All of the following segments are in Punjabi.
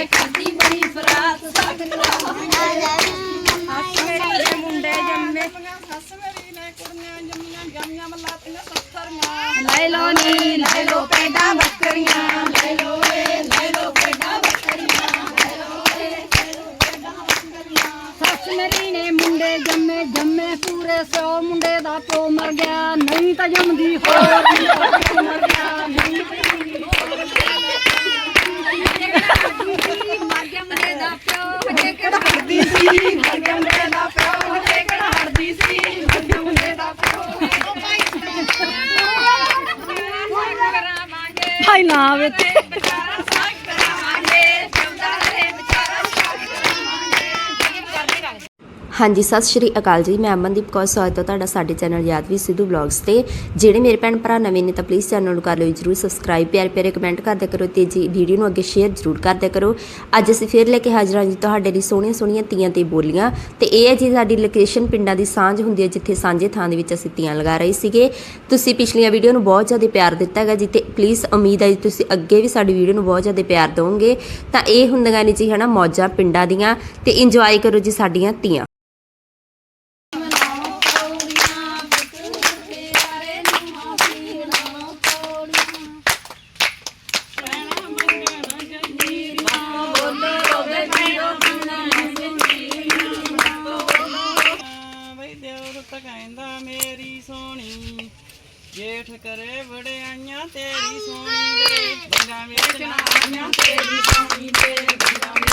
ਵੇ ਕਰਦੀ ਬੜੀ ਫਰਾਕ ਸੱਤ ਮੇਰੇ ਮੁੰਡੇ ਜੰਮੇ। ਸੱਸ ਮੇਰੀ ਨੇ ਕੁੜੀਆਂ ਜੰਮੀਆਂ ਜੰਮੀਆਂ ਮਲਾਤੀਆਂ ਸੱਤਰੀਆਂ ਲੈ ਲੋ ਨੀ ਲੈ ਲੋ ਪੈਡਾ ਬੱਕਰੀਆਂ, ਲੈ ਲੋ ਵੇ ਲੈ ਲੋ ਪੈਡਾ ਬੱਕਰੀਆਂ। ਸੱਸ ਮੇਰੀ ਨੇ ਮੁੰਡੇ ਜੰਮੇ ਜੰਮੇ ਪੂਰੇ ਸੌ ਮੁੰਡੇ ਦਾ ਪਿਓ ਮਰ ਗਿਆ, ਨਹੀਂ ਤਾਂ ਜੰਮਦੀ ਹੋਰ ਮਰ ਗਿਆ, ਨਹੀਂ ਮਰ ਗਿਆ। ਮੁੰਡੇ ਦਾ ਪਿਓ ਵਜੇ ਕਿਹੜਾ ਹੜਦੀ ਸੀ ਮਰ ਮੁੰਡੇ ਦਾ ਪਿਓ ਵਜੇ ਕਿਹੜਾ ਹੜਦੀ ਸੀ ਮਰ ਮੁੰਡੇ ਦਾ ਪਿਓ ਭਾਈ ਨਾ ਆਵੇ ਤੇ ਹਾਂਜੀ, ਸਤਿ ਸ਼੍ਰੀ ਅਕਾਲ ਜੀ। ਮੈਂ ਅਮਨਦੀਪ ਕੌਰ, ਸਵਾਗਤ ਹੈ ਤੁਹਾਡਾ ਸਾਡੇ ਚੈਨਲ ਯਾਦ ਵੀ ਸਿੱਧੂ ਬਲੌਗਸ ਤੇ। ਜਿਹੜੇ ਮੇਰੇ ਭੈਣ ਭਰਾ ਨਵੇਂ ਨੇ ਤਾਂ ਪਲੀਜ਼ ਚੈਨਲ ਨੂੰ ਕਰ ਲਿਓ ਜਰੂਰ ਸਬਸਕ੍ਰਾਈਬ ਪਿਆਰ ਪਿਆਰੇ ਕਮੈਂਟ ਕਰਦੇ ਕਰੋ ਤੇ ਜੀ ਵੀਡੀਓ ਨੂੰ ਅੱਗੇ ਸ਼ੇਅਰ ਜਰੂਰ ਕਰਦੇ ਕਰੋ। ਅੱਜ ਅਸੀਂ ਫੇਰ ਲੈ ਕੇ ਹਾਜ਼ਰ ਹਾਂ ਜੀ ਤੁਹਾਡੇ ਲਈ ਸੋਹਣੀਆਂ ਸੋਹਣੀਆਂ ਤੀਆਂ ਤੇ ਬੋਲੀਆਂ। ਤੇ ਇਹ ਹੈ ਜੀ ਸਾਡੀ ਲੋਕੇਸ਼ਨ ਪਿੰਡਾਂ ਦੀ ਸਾਂਝ ਹੁੰਦੀ ਹੈ, ਜਿੱਥੇ ਸਾਂਝੇ ਥਾਂ ਦੇ ਵਿੱਚ ਅਸੀਂ ਤੀਆਂ ਲਗਾ ਰਹੇ ਸੀਗੇ। ਤੁਸੀਂ ਪਿਛਲੀਆਂ ਵੀਡੀਓ ਨੂੰ ਬਹੁਤ ਜ਼ਿਆਦਾ ਪਿਆਰ ਦਿੱਤਾ ਹੈਗਾ ਜੀ ਤੇ ਪਲੀਜ਼ ਉਮੀਦ ਹੈ ਜੀ ਤੁਸੀਂ ਅੱਗੇ ਵੀ ਸਾਡੀ ਵੀਡੀਓ ਨੂੰ ਬਹੁਤ ਜ਼ਿਆਦਾ ਪਿਆਰ ਦਿਓਗੇ ਤਾਂ ਇਹ ਹੁੰਦੀਆਂ ਨੇ ਜੀ ਹਨਾ, ਮੌਜਾਂ ਪਿੰਡਾਂ ਦੀਆਂ। ਤੇ ਇੰਜੋਏ ਕਰੋ ਜੀ ਸਾਡੀਆਂ ਤੀਆਂ। ਦੇਵ ਕਹਿੰਦਾ ਮੇਰੀ ਸੋਹਣੀ, ਜੇਠ ਕਰੇ ਵੜਿਆਈਆਂ ਤੇਰੀ ਸੋਹਣੀ ਦੇ ਬੰਦਾ ਵੇਚਣਾ ਆਈਆਂ ਤੇਰੀ ਸੋਹਣੀ ਦੇ ਬੰਦਾ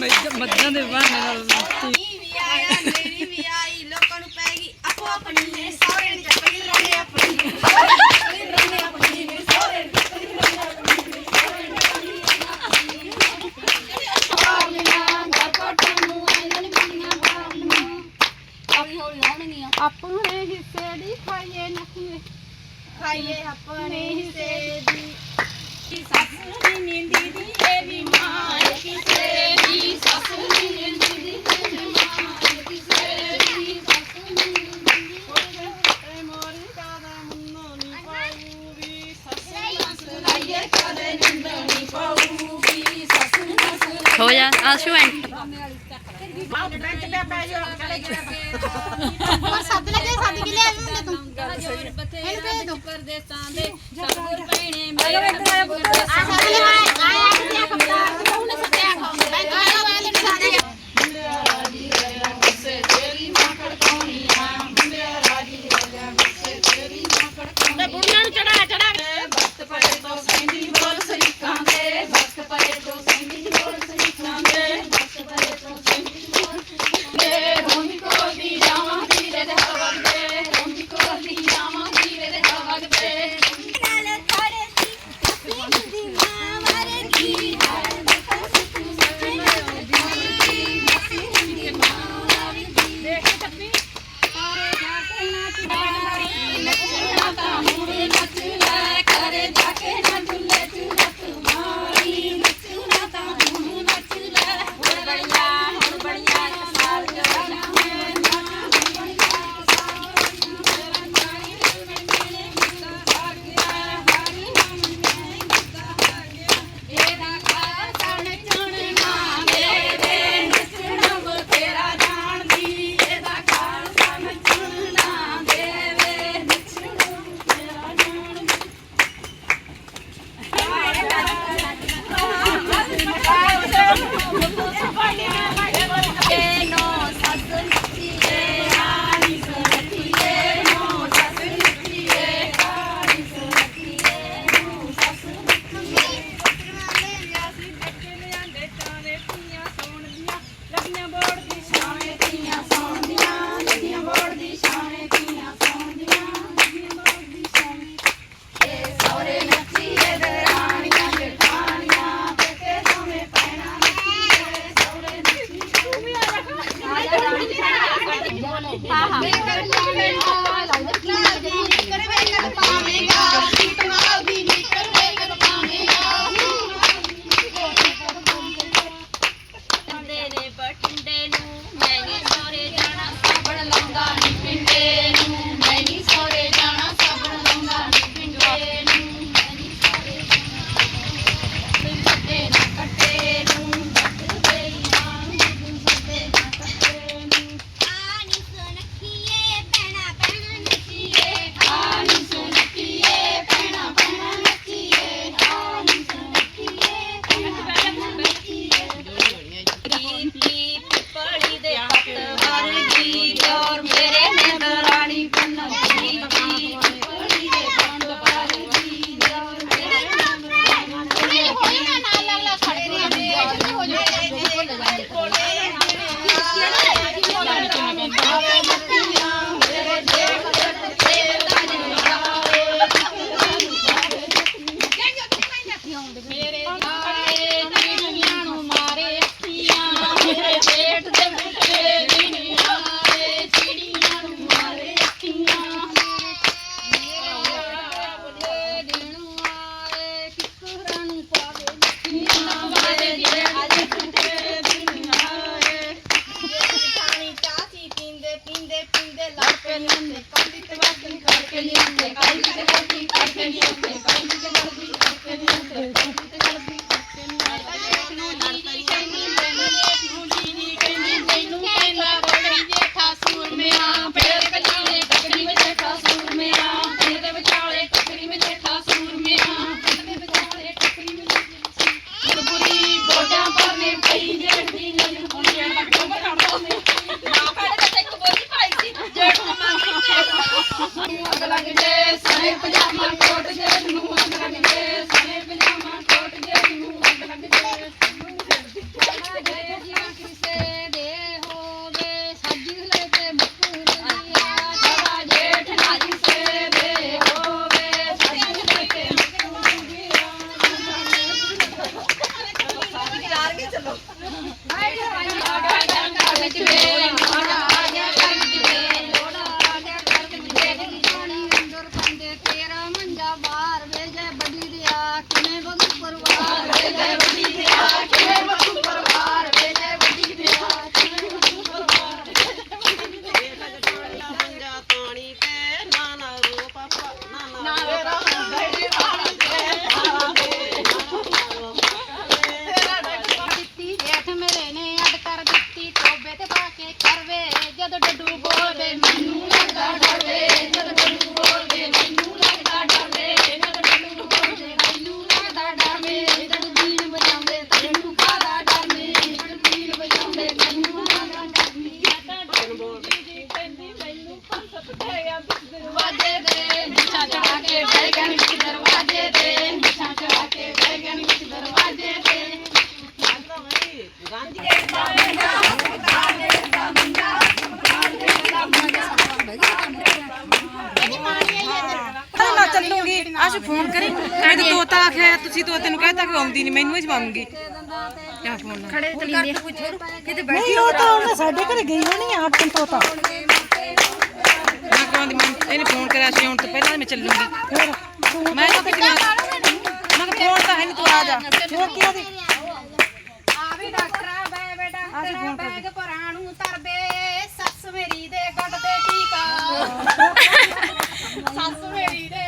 ਮੱਝਾਂ ਦੇ ਬਹਾਨੇ ਨਾਲ ਨੀ ਵੀ ਆਇਆ ਮੇਰੀ ਵੀ ਆਈ ਲੋਕਾਂ ਨੂੰ ਪੈ ਗਈ। ਆਪੋ ਆਪਣੀ ਨੇ ਸਹੁਰੇ ਨੇ ਚੱਪੜੀ ਰੋਣੇ ਆਪਣੀ ਨੇ ਰੋਣੇ ਆਪਣੀ ਨੇ ਸਹੁਰੇ ਨੇ ਚੱਪੜੀ ਰੋਣੇ ਆਪਣੀ ਨੇ ਸਹੁਰੇ ਨੇ ਪਾਲੀਆਂ ਦਾ ਕੋਟਾਂ ਨੂੰ ਆਇਨਨ ਬੀਆਂ ਪਾਲੀਆਂ ਆਪਣੀ ਹੌਲੀ ਆਉਣਗੀਆਂ ਆਪਣੇ ਹਿੱਸੇ ਦੀ ਖਾਈਏ ਨਖੀਏ ਖਾਈਏ ਆਪਣੇ ਹਿੱਸੇ ਚਲੇ ਪਰ ਸੱਦ ਲੈ ਸੱਦ ਕੇ ਲਿਆ ਮੁੰਡੇ ਤੂੰ। ਜੋਰ ਬਥੇਰਾ ਵਿੱਚ ਪਰਦੇਸਾਂ ਦੇ। ਸਤਗੁਰ ਭੈਣੇ ਮੇਰੇ ਸਤਗੁਰ ਦੇ ਸਾਹਮਣੇ ਆਇਆ ਆਇਆ ਖਬਰ ਤੂੰ ਨੇ ਸੱਤਿਆ ਖਾਉਂਦਾ ਬੈਠ ਆਇਆ ਮੈਂ ਤੈਨੂੰ ਸਾਰੇ ਬੁੜੀਆਂ ਨੂੰ ਚੜਾ ਚੜਾ Vai, vai, vai. ਦੇਖ ਕੋਈ ਥੋੜੂ ਕਿਤੇ ਬੈਠੀ ਨਹੀਂ ਉਹ ਤਾਂ ਉਹਨੇ ਸਾਡੇ ਘਰੇ ਗਈ ਹੋਣੀ ਆ ਆਪਣ ਤੋਂ ਤਾਂ ਮੈਂ ਕਹਿੰਦੀ ਮੈਂ ਇਹਨੇ ਫੋਨ ਕਰਿਆ ਸੀ ਹੁਣ ਤੋਂ ਪਹਿਲਾਂ ਮੈਂ ਚੱਲੂੰਗੀ। ਫਿਰ? ਮੈਂ ਤਾਂ ਕਿਹਾ ਮੈਂ ਫੋਨ ਤਾਂ ਹੈ ਨਹੀਂ ਤੂੰ ਆ ਜਾ। ਹੋਰ ਕੀ ਆਦੀ ਆਵੇ ਡਾਕਟਰ ਆ ਬੈ ਬੈ ਡਾਕਟਰ ਬੈਗ ਪਰਾਣੂ ਤਰਦੇ ਸੱਸ ਮੇਰੀ ਦੇ ਗੱਡ ਦੇ ਟੀਕਾ। ਸੱਸ ਮੇਰੀ ਦੇ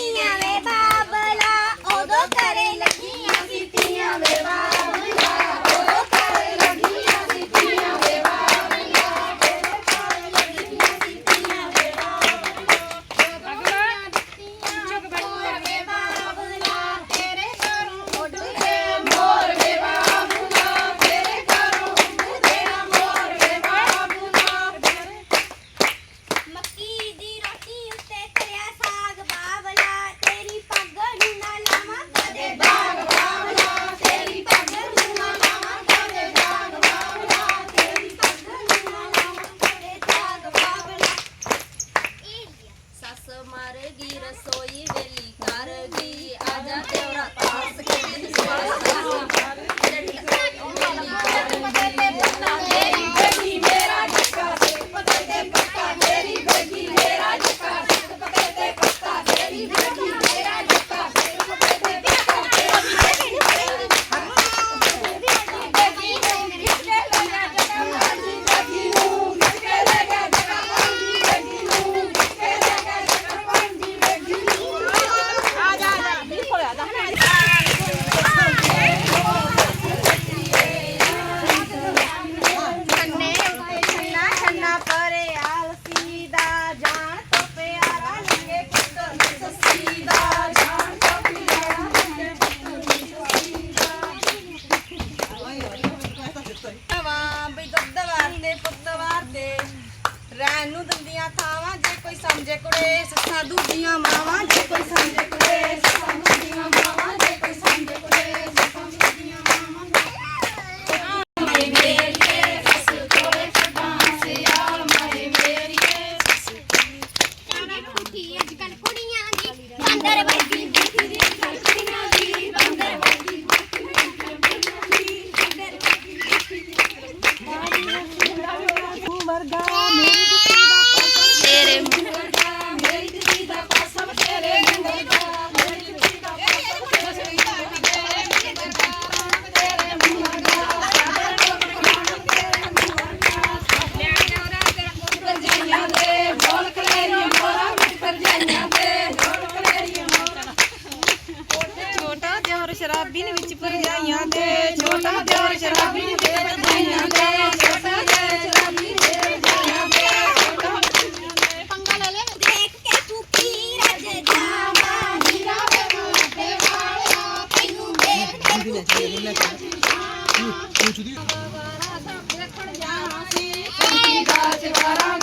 Thank you.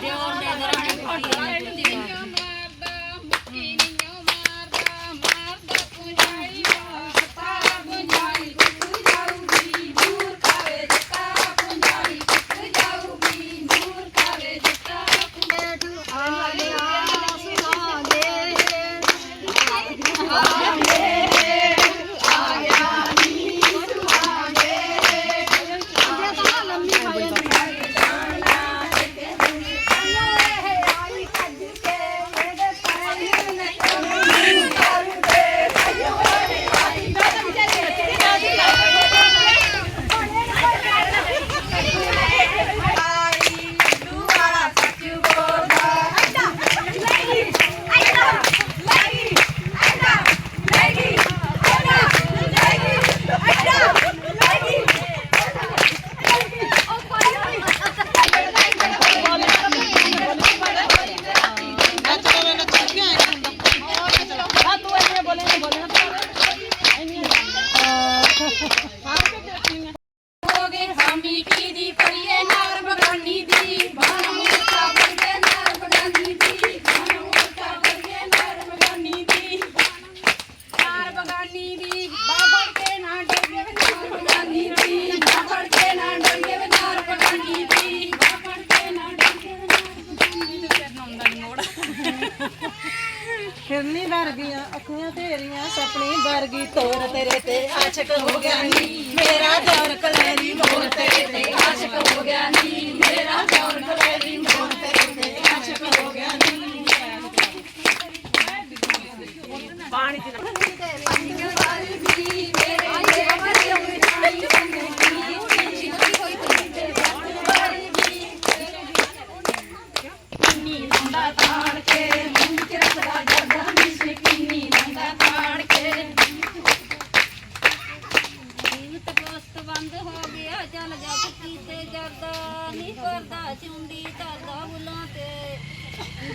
ਦਿਓ ਨੇ ਦਰਾਣੀ ਪਾਣੀ ਨੀ ਤੋਰ ਤੇਰੇ ਤੇ ਆਸ਼ਕ ਹੋ ਗਿਆ ਨੀ। ਮੇਰਾ ਦੌਰ ਕਲੈਰੀ ਮੋਰ ਤੇਰੇ ਤੇ ਆਸ਼ਕ ਹੋ ਗਿਆ ਨੀ। ਮੇਰਾ ਦੌਰ ਕਲੈਰੀ ਮੋਰ ਤੇਰੇ ਤੇ ਆਸ਼ਕ ਹੋ ਗਿਆ ਨੀ। ਪਾਣੀ ਦੀ ਪਾਣੀ ਵਾਲੀ ਵੀ ਮੇਰੇ ਮੇਰੇ ਮਰੇ ਹੋਏ ਪਾਣੀ ਬੰਦ ਹੋ ਗਿਆ। ਚੱਲ ਜੱਟ ਕੀਤੇ ਕਰਦਾ ਨਹੀਂ ਕਰਦਾ ਚੁੰਡੀ ਧਰਦਾ ਬੁੱਲਾਂ ਤੇ।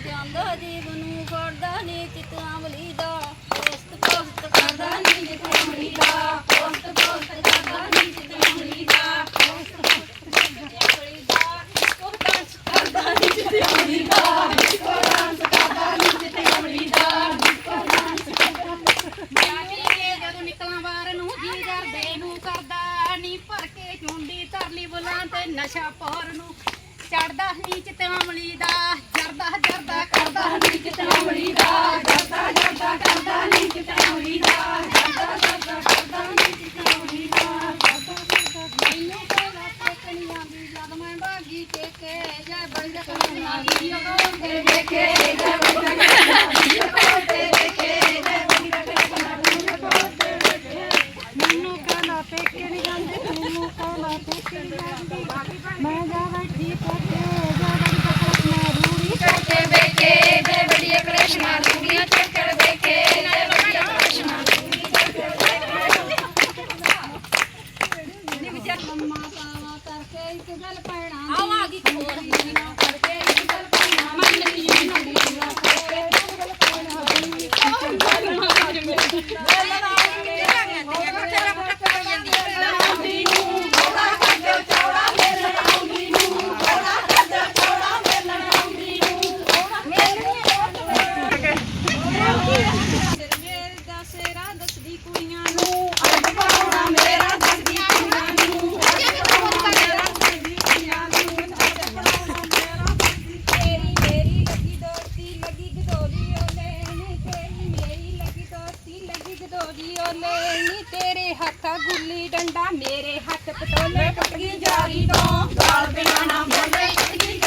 ਜਾਂਦਾ ਜੀਵ ਨੂੰ ਕਰਦਾ ਨਹੀਂ ਚਿਤ ਬਲੀ ਦਾ ਪੋਸਤ ਪੋਸਤ ਕਰਦਾ ਨਹੀਂ ਚਿਤਨਾ ਬਲੀ ਦਾ ਪੋਸਤ ਪੋਸਤ ਕਰਦਾ ਨਹੀਂ ਚਿਤਨਾ ਰੱਖਾ ਗੁੱਲੀ ਡੰਡਾ ਮੇਰੇ ਹੱਥ ਪਟੋਲੇ ਟੁੱਟ ਜਾਰੀ ਤੋਂ ਗਾਲ ਬਿਨਾ ਨਾ ਬੋਲੇ ਟੁੱਟ ਗਈ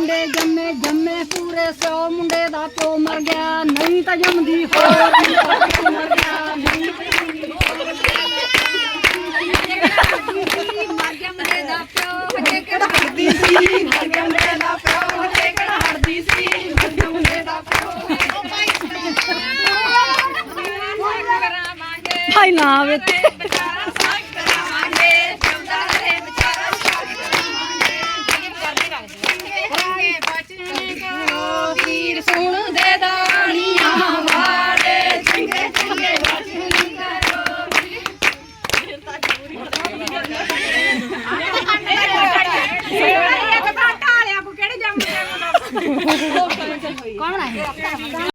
ਮੁੰਡੇ ਜੰਮੇ ਜੰਮੇ ਪੂਰੇ ਸੌ ਮੁੰਡੇ ਦਾ ਪਿਓ ਮਰ ਗਿਆ। ਨਹੀਂ ਤਾਂ ਜੰਮਦੀ ਹੋਰ ਪਿਓ ਮਰ ਗਿਆ। ਨਹੀਂ ਜੰਮਦੇ ਦਾ ਪਿਓ ਹਜੇ ਕਿਹੜਾ ਹੜਦੀ ਸੀ ਮਰ ਗਿਆ ਮੇਰੇ ਦਾ ਪਿਓ ਹਜੇ ਕਿਹੜਾ ਹੜਦੀ ਸੀ ਮਰ ਗਿਆ। ਮੇਰੇ ਦਾ ਪਿਓ ਕਰਾਵਾਂਗੇ ਭਾਈ ਨਾ ਆਵੇ ਤੇ।